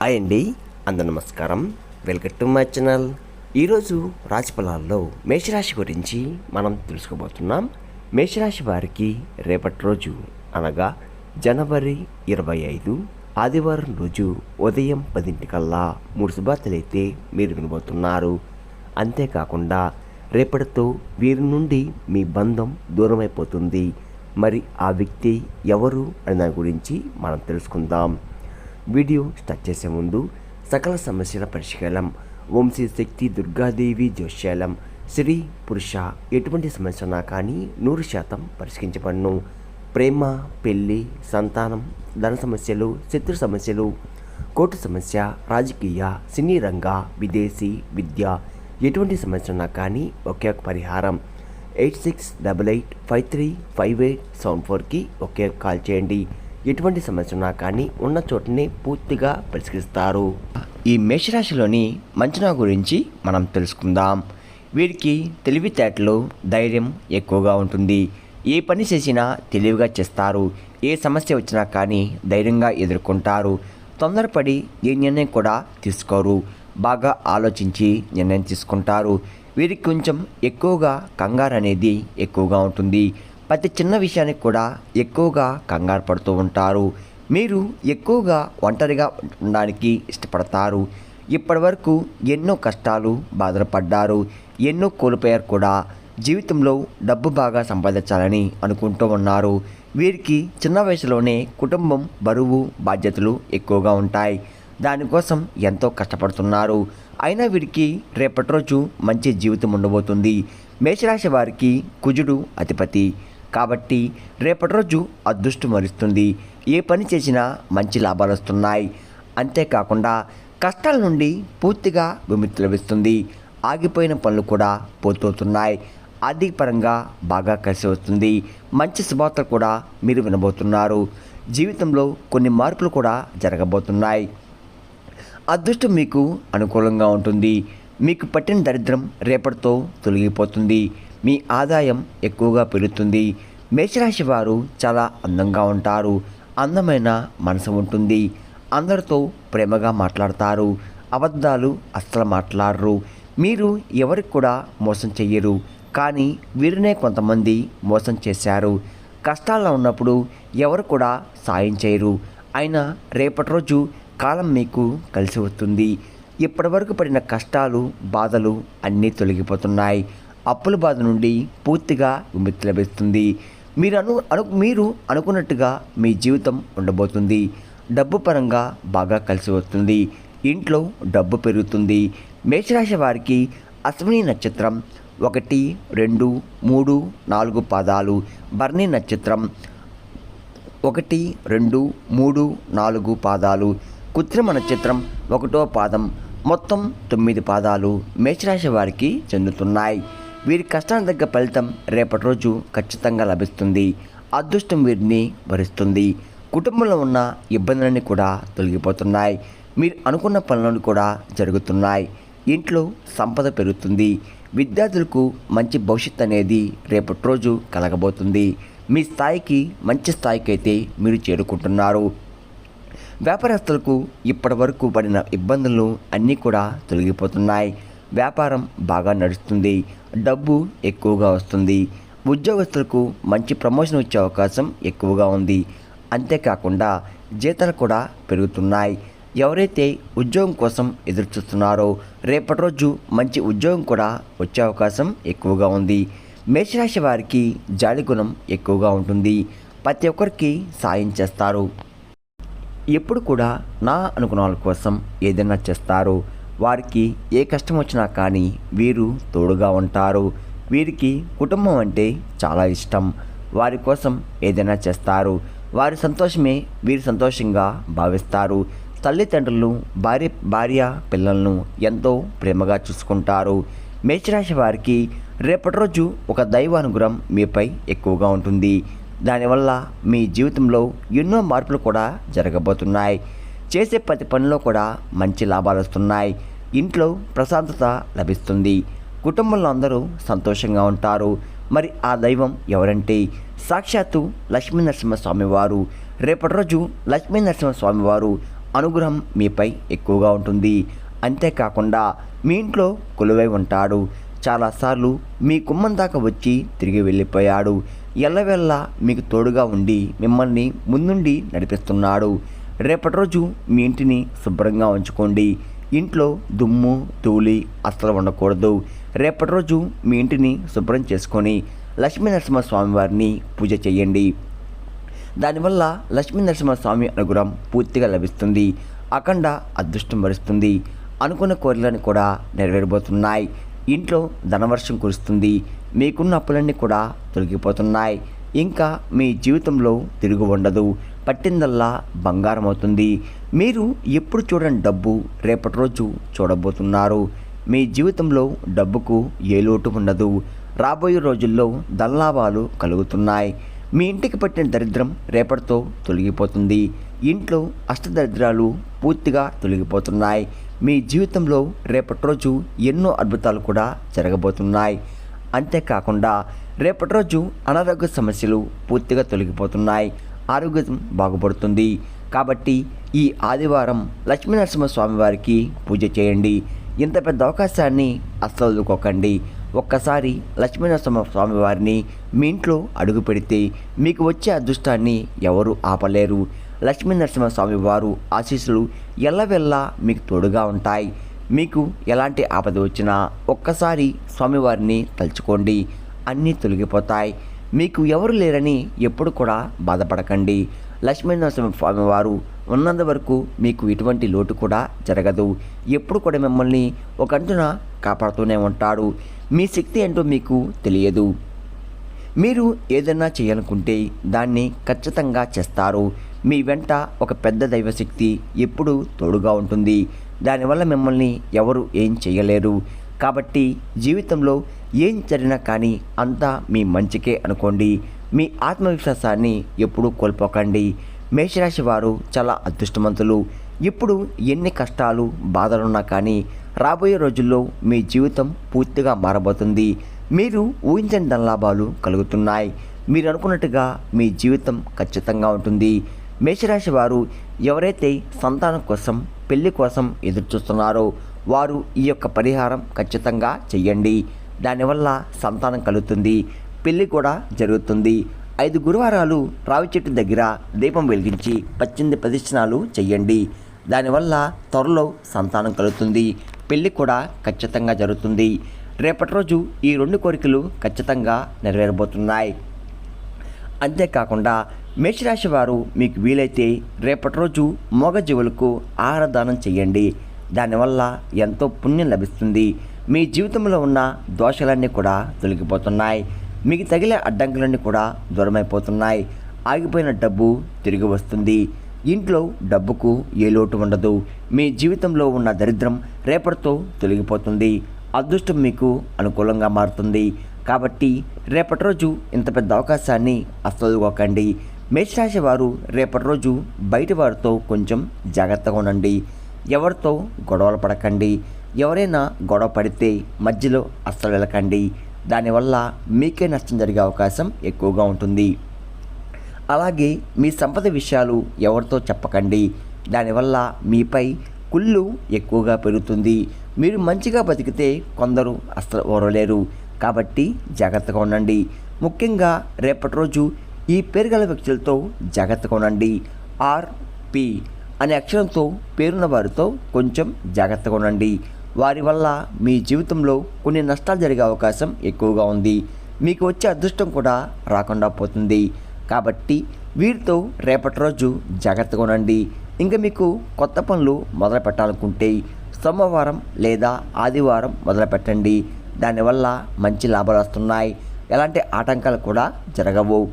Hi అండి అందరు నమస్కారం. Welcome to my channel. ఈరోజు రాశిఫలాల్లో మేషరాశి గురించి మనం తెలుసుకోబోతున్నాం. మేషరాశి వారికి రేపటి రోజు అనగా జనవరి ఇరవై ఐదు ఆదివారం రోజు ఉదయం పదింటికల్లా మూడు శుభార్తలైతే మీరు వినబోతున్నారు. అంతేకాకుండా రేపటితో వీరి నుండి మీ బంధం దూరమైపోతుంది. మరి ఆ వ్యక్తి ఎవరు అనే దాని గురించి మనం తెలుసుకుందాం. వీడియో స్టార్ట్ చేసే ముందు సకల సమస్యల పరిష్కారం వంశీ శక్తి దుర్గాదేవి జోష్యాలం స్త్రీ పురుష ఎటువంటి సమస్య నా కానీ నూరు శాతం పరిష్కరించబడను. ప్రేమ పెళ్ళి సంతానం ధన సమస్యలు శత్రు సమస్యలు కోర్టు సమస్య రాజకీయ సినీ రంగ విదేశీ విద్య ఎటువంటి సమస్య ఉన్నా కానీ ఒకే ఒక పరిహారం. Eight six double eight five three five eight seven ఫోర్కి ఒకే కాల్ చేయండి. ఎటువంటి సమస్య ఉన్నా కానీ ఉన్న చోటని పూర్తిగా పరిష్కరిస్తారు. ఈ మేషరాశిలోని మంచనా గురించి మనం తెలుసుకుందాం. వీరికి తెలివితేటలు ధైర్యం ఎక్కువగా ఉంటుంది. ఏ పని చేసినా తెలివిగా చేస్తారు. ఏ సమస్య వచ్చినా కానీ ధైర్యంగా ఎదుర్కొంటారు. తొందరపడి ఏ నిర్ణయం కూడా తీసుకోరు. బాగా ఆలోచించి నిర్ణయం తీసుకుంటారు. వీరికి కొంచెం ఎక్కువగా కంగారు అనేది ఎక్కువగా ఉంటుంది. ప్రతి చిన్న విషయానికి కూడా ఎక్కువగా కంగారు పడుతూ ఉంటారు. మీరు ఎక్కువగా ఒంటరిగా ఉండడానికి ఇష్టపడతారు. ఇప్పటివరకు ఎన్నో కష్టాలు బాధలు పడ్డారు ఎన్నో కోల్పోయారు కూడా. జీవితంలో డబ్బు బాగా సంపాదించాలని అనుకుంటూ ఉన్నారు. వీరికి చిన్న వయసులోనే కుటుంబం బరువు బాధ్యతలు ఎక్కువగా ఉంటాయి. దానికోసం ఎంతో కష్టపడుతున్నారు. అయినా వీరికి రేపటి రోజు మంచి జీవితం ఉండబోతుంది. మేషరాశి వారికి కుజుడు అధిపతి. కాబట్టి రేపటి రోజు అదృష్టం వరిస్తుంది. ఏ పని చేసినా మంచి లాభాలు వస్తున్నాయి. అంతేకాకుండా కష్టాల నుండి పూర్తిగా విముక్తి లభిస్తుంది. ఆగిపోయిన పనులు కూడా పూర్తవుతున్నాయి. ఆర్థిక పరంగా బాగా కలిసి వస్తుంది. మంచి శుభార్తలు కూడా మీరు వినబోతున్నారు. జీవితంలో కొన్ని మార్పులు కూడా జరగబోతున్నాయి. అదృష్టం మీకు అనుకూలంగా ఉంటుంది. మీకు పట్టిన దరిద్రం రేపటితో తొలగిపోతుంది. మీ ఆదాయం ఎక్కువగా పెరుగుతుంది. మేషరాశి వారు చాలా అందంగా ఉంటారు. అందమైన మనసు ఉంటుంది. అందరితో ప్రేమగా మాట్లాడతారు. అబద్ధాలు అస్సలు మాట్లాడరు. మీరు ఎవరికి కూడా మోసం చెయ్యరు. కానీ వీరినే కొంతమంది మోసం చేశారు. కష్టాల్లో ఉన్నప్పుడు ఎవరు కూడా సాయం చేయరు. అయినా రేపటి రోజు కాలం మీకు కలిసి వస్తుంది. ఇప్పటివరకు పడిన కష్టాలు బాధలు అన్నీ తొలగిపోతున్నాయి. అప్పుల బాధ నుండి పూర్తిగా విముక్తి లభిస్తుంది. మీరు అను అను మీరు అనుకున్నట్టుగా మీ జీవితం ఉండబోతుంది. డబ్బు పరంగా బాగా కలిసి వస్తుంది. ఇంట్లో డబ్బు పెరుగుతుంది. మేషరాశి వారికి అశ్విని నక్షత్రం ఒకటి రెండు మూడు నాలుగు పాదాలు. భరణి నక్షత్రం ఒకటి రెండు మూడు నాలుగు పాదాలు. కృత్రిమ నక్షత్రం ఒకటో పాదం. మొత్తం తొమ్మిది పాదాలు మేషరాశి వారికి చెందుతున్నాయి. వీరి కష్టానికి తగ్గ ఫలితం రేపటి రోజు ఖచ్చితంగా లభిస్తుంది. అదృష్టం వీరిని భరిస్తుంది. కుటుంబంలో ఉన్న ఇబ్బందులన్నీ కూడా తొలగిపోతున్నాయి. మీరు అనుకున్న పనులను కూడా జరుగుతున్నాయి. ఇంట్లో సంపద పెరుగుతుంది. విద్యార్థులకు మంచి భవిష్యత్ అనేది రేపటి రోజు కలగబోతుంది. మీ స్థాయికి మంచి స్థాయికి అయితే మీరు చేరుకుంటున్నారు. వ్యాపారస్తులకు ఇప్పటి వరకు పడిన ఇబ్బందులు అన్నీ కూడా తొలగిపోతున్నాయి. వ్యాపారం బాగా నడుస్తుంది. డబ్బు ఎక్కువగా వస్తుంది. ఉద్యోగస్తులకు మంచి ప్రమోషన్ వచ్చే అవకాశం ఎక్కువగా ఉంది. అంతేకాకుండా జీతాలు కూడా పెరుగుతున్నాయి. ఎవరైతే ఉద్యోగం కోసం ఎదురు చూస్తున్నారో రేపటి రోజు మంచి ఉద్యోగం కూడా వచ్చే అవకాశం ఎక్కువగా ఉంది. మేషరాశి వారికి జాలి గుణం ఎక్కువగా ఉంటుంది. ప్రతి ఒక్కరికి సాయం చేస్తారు. ఎప్పుడు కూడా నా అనుగుణాల కోసం ఏదైనా చేస్తారు. వారికి ఏ కష్టం వచ్చినా కానీ వీరు తోడుగా ఉంటారు. వీరికి కుటుంబం అంటే చాలా ఇష్టం. వారి కోసం ఏదైనా చేస్తారు. వారి సంతోషమే వీరి సంతోషంగా భావిస్తారు. తల్లిదండ్రులు భార్య భార్య పిల్లలను ఎంతో ప్రేమగా చూసుకుంటారు. మేషరాశి వారికి రేపటి రోజు ఒక దైవానుగ్రహం మీపై ఎక్కువగా ఉంటుంది. దానివల్ల మీ జీవితంలో ఎన్నో మార్పులు కూడా జరగబోతున్నాయి. చేసే ప్రతి పనిలో కూడా మంచి లాభాలు వస్తున్నాయి. ఇంట్లో ప్రశాంతత లభిస్తుంది. కుటుంబంలో అందరూ సంతోషంగా ఉంటారు. మరి ఆ దైవం ఎవరంటే? సాక్షాత్తు లక్ష్మీ నరసింహస్వామివారు రేపటి రోజు లక్ష్మీ నరసింహస్వామివారు అనుగ్రహం మీపై ఎక్కువగా ఉంటుంది. అంతేకాకుండా మీ ఇంట్లో కొలువై ఉంటాడు. చాలాసార్లు మీ కుమ్మం దాకా వచ్చి తిరిగి వెళ్ళిపోయాడు. ఎల్లవెల్లా మీకు తోడుగా ఉండి మిమ్మల్ని ముందుండి నడిపిస్తున్నాడు. రేపటి రోజు మీ ఇంటిని శుభ్రంగా ఉంచుకోండి. ఇంట్లో దుమ్ము ధూళి అస్సలు ఉండకూడదు రేపటి రోజు మీ ఇంటిని శుభ్రం చేసుకొని లక్ష్మీనరసింహ నరసింహస్వామి వారిని పూజ చేయండి. దానివల్ల లక్ష్మీనరసింహస్వామి అనుగ్రహం పూర్తిగా లభిస్తుంది. అఖండ అదృష్టం వరిస్తుంది. అనుకున్న కోరికలను కూడా నెరవేరబోతున్నాయి. ఇంట్లో ధనవర్షం కురుస్తుంది. మీకున్న అప్పులన్నీ కూడా తొలగిపోతున్నాయి. ఇంకా మీ జీవితంలో తిరుగు ఉండదు. పట్టిందల్లా బంగారం అవుతుంది మీరు ఎప్పుడు చూడని డబ్బు రేపటి రోజు చూడబోతున్నారు. మీ జీవితంలో డబ్బుకు ఏ లోటు ఉండదు. రాబోయే రోజుల్లో దల్లాభాలు కలుగుతున్నాయి. మీ ఇంటికి పట్టిన దరిద్రం రేపటితో తొలగిపోతుంది. ఇంట్లో అష్టదరిద్రాలు పూర్తిగా తొలగిపోతున్నాయి. మీ జీవితంలో రేపటి రోజు ఎన్నో అద్భుతాలు కూడా జరగబోతున్నాయి. అంతేకాకుండా రేపటి రోజు అనారోగ్య సమస్యలు పూర్తిగా తొలగిపోతున్నాయి. ఆరోగ్యం బాగుపడుతుంది. కాబట్టి ఈ ఆదివారం లక్ష్మీనరసింహ వారికి పూజ చేయండి. ఇంత పెద్ద అవకాశాన్ని అస్సలు వదులుకోకండి. ఒక్కసారి లక్ష్మీనరసింహ స్వామి వారిని మీ ఇంట్లో అడుగు పెడితే మీకు వచ్చే అదృష్టాన్ని ఎవరు ఆపలేరు. లక్ష్మీనరసింహ స్వామి వారు ఆశీస్సులు ఎల్లవెల్లా మీకు తోడుగా ఉంటాయి. మీకు ఎలాంటి ఆపద వచ్చినా ఒక్కసారి స్వామివారిని తలుచుకోండి. అన్నీ తొలగిపోతాయి. మీకు ఎవరు లేరని ఎప్పుడు కూడా బాధపడకండి. లక్ష్మీనరసింహ స్వామి వారు ఉన్నంత వరకు మీకు ఎటువంటి లోటు కూడా జరగదు. ఎప్పుడు కూడా మిమ్మల్ని ఒక అంటున కాపాడుతూనే ఉంటాడు. మీ శక్తి ఏంటో మీకు తెలియదు. మీరు ఏదైనా చేయాలనుకుంటే దాన్ని ఖచ్చితంగా చేస్తారు. మీ వెంట ఒక పెద్ద దైవశక్తి ఎప్పుడూ తోడుగా ఉంటుంది. దానివల్ల మిమ్మల్ని ఎవరు ఏం చేయలేరు. కాబట్టి జీవితంలో ఏం జరిగినా కానీ అంతా మీ మంచికే అనుకోండి. మీ ఆత్మవిశ్వాసాన్ని ఎప్పుడూ కోల్పోకండి. మేషరాశి వారు చాలా అదృష్టవంతులు. ఇప్పుడు ఎన్ని కష్టాలు బాధలున్నా కానీ రాబోయే రోజుల్లో మీ జీవితం పూర్తిగా మారబోతుంది. మీరు ఊహించని ధనలాభాలు కలుగుతున్నాయి. మీరు అనుకున్నట్టుగా మీ జీవితం ఖచ్చితంగా ఉంటుంది. మేషరాశి వారు ఎవరైతే సంతానం కోసం పెళ్ళి కోసం ఎదురు చూస్తున్నారో వారు ఈ యొక్క పరిహారం ఖచ్చితంగా చెయ్యండి. దానివల్ల సంతానం కలుగుతుంది పెళ్ళి కూడా జరుగుతుంది. ఐదు గురువారాలు రావి చెట్టు దగ్గర దీపం వెలిగించి పద్దెనిమిది ప్రదక్షిణాలు చెయ్యండి. దానివల్ల త్వరలో సంతానం కలుగుతుంది పెళ్ళి కూడా ఖచ్చితంగా జరుగుతుంది. రేపటి రోజు ఈ రెండు కోరికలు ఖచ్చితంగా నెరవేరబోతున్నాయి. అంతేకాకుండా మేషరాశి వారు మీకు వీలైతే రేపటి రోజు మోగజీవులకు ఆహారదానం చేయండి దానివల్ల ఎంతో పుణ్యం లభిస్తుంది. మీ జీవితంలో ఉన్న దోషాలన్నీ కూడా తొలగిపోతున్నాయి. మీకు తగిలే అడ్డంకులన్నీ కూడా దూరమైపోతున్నాయి. ఆగిపోయిన డబ్బు తిరిగి వస్తుంది. ఇంట్లో డబ్బుకు ఏ లోటు ఉండదు. మీ జీవితంలో ఉన్న దరిద్రం రేపటితో తొలగిపోతుంది. అదృష్టం మీకు అనుకూలంగా మారుతుంది. కాబట్టి రేపటి రోజు ఇంత పెద్ద అవకాశాన్ని అస్సలుకోకండి మేషరాశి వారు రేపటి రోజు బయట వారితో కొంచెం జాగ్రత్తగా ఉండండి. ఎవరితో గొడవలు పడకండి. ఎవరైనా గొడవ పడితే మధ్యలో అస్సలు వెళ్ళకండి. దానివల్ల మీకే నష్టం జరిగే అవకాశం ఎక్కువగా ఉంటుంది. అలాగే మీ సంపద విషయాలు ఎవరితో చెప్పకండి. దానివల్ల మీపై కుళ్ళు ఎక్కువగా పెరుగుతుంది. మీరు మంచిగా బతికితే కొందరు అస్సలు ఓరలేరు. కాబట్టి జాగ్రత్తగా ఉండండి. ముఖ్యంగా రేపటి రోజు ఈ పేరు గల వ్యక్తులతో జాగ్రత్తగా ఉండండి. ఆర్పి అనే అక్షరంతో పేరున్న వారితో కొంచెం జాగ్రత్తగా ఉండండి. వారి వల్ల మీ జీవితంలో కొన్ని నష్టాలు జరిగే అవకాశం ఎక్కువగా ఉంది. మీకు వచ్చే అదృష్టం కూడా రాకుండా పోతుంది. కాబట్టి వీరితో రేపటి రోజు జాగ్రత్తగా ఉండండి. ఇంకా మీకు కొత్త పనులు మొదలు పెట్టాలనుకుంటే సోమవారం లేదా ఆదివారం మొదలు పెట్టండి. దానివల్ల మంచి లాభాలు వస్తున్నాయి. ఎలాంటి ఆటంకాలు కూడా జరగవు.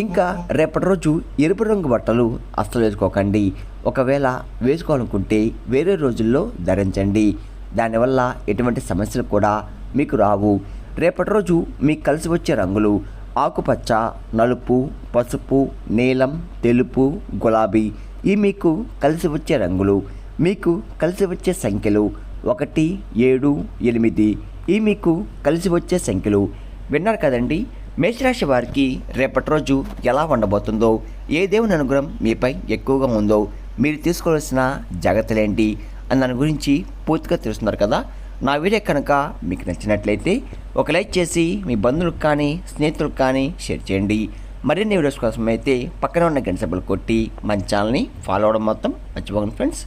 ఇంకా రేపటి రోజు ఎరుపు రంగు బట్టలు అస్సలు వేసుకోకండి. ఒకవేళ వేసుకోవాలనుకుంటే వేరే రోజుల్లో ధరించండి. దానివల్ల ఎటువంటి సమస్యలు కూడా మీకు రావు. రేపటి రోజు మీకు కలిసి వచ్చే రంగులు ఆకుపచ్చ నలుపు పసుపు నీలం తెలుపు గులాబీ ఈ మీకు కలిసి వచ్చే రంగులు. మీకు కలిసి వచ్చే సంఖ్యలు ఒకటి ఏడు ఎనిమిది ఈ మీకు కలిసి వచ్చే సంఖ్యలు. విన్నారు కదండి? మేషరాశి వారికి రేపటి రోజు ఎలా ఉండబోతుందో ఏ దేవుని అనుగ్రహం మీపై ఎక్కువగా ఉందో మీరు తీసుకోవాల్సిన జాగ్రత్తలు ఏంటి అని దాని గురించి పూర్తిగా తెలుస్తున్నారు కదా. నా వీడియో కనుక మీకు నచ్చినట్లయితే ఒక లైక్ చేసి మీ బంధువులకు కానీ స్నేహితులకు కానీ షేర్ చేయండి. మరిన్ని వీడియోస్ కోసం అయితే పక్కన ఉన్న గంట సభలు కొట్టి మన ఛానల్ని ఫాలో అవడం మొత్తం మర్చిపోకండి ఫ్రెండ్స్.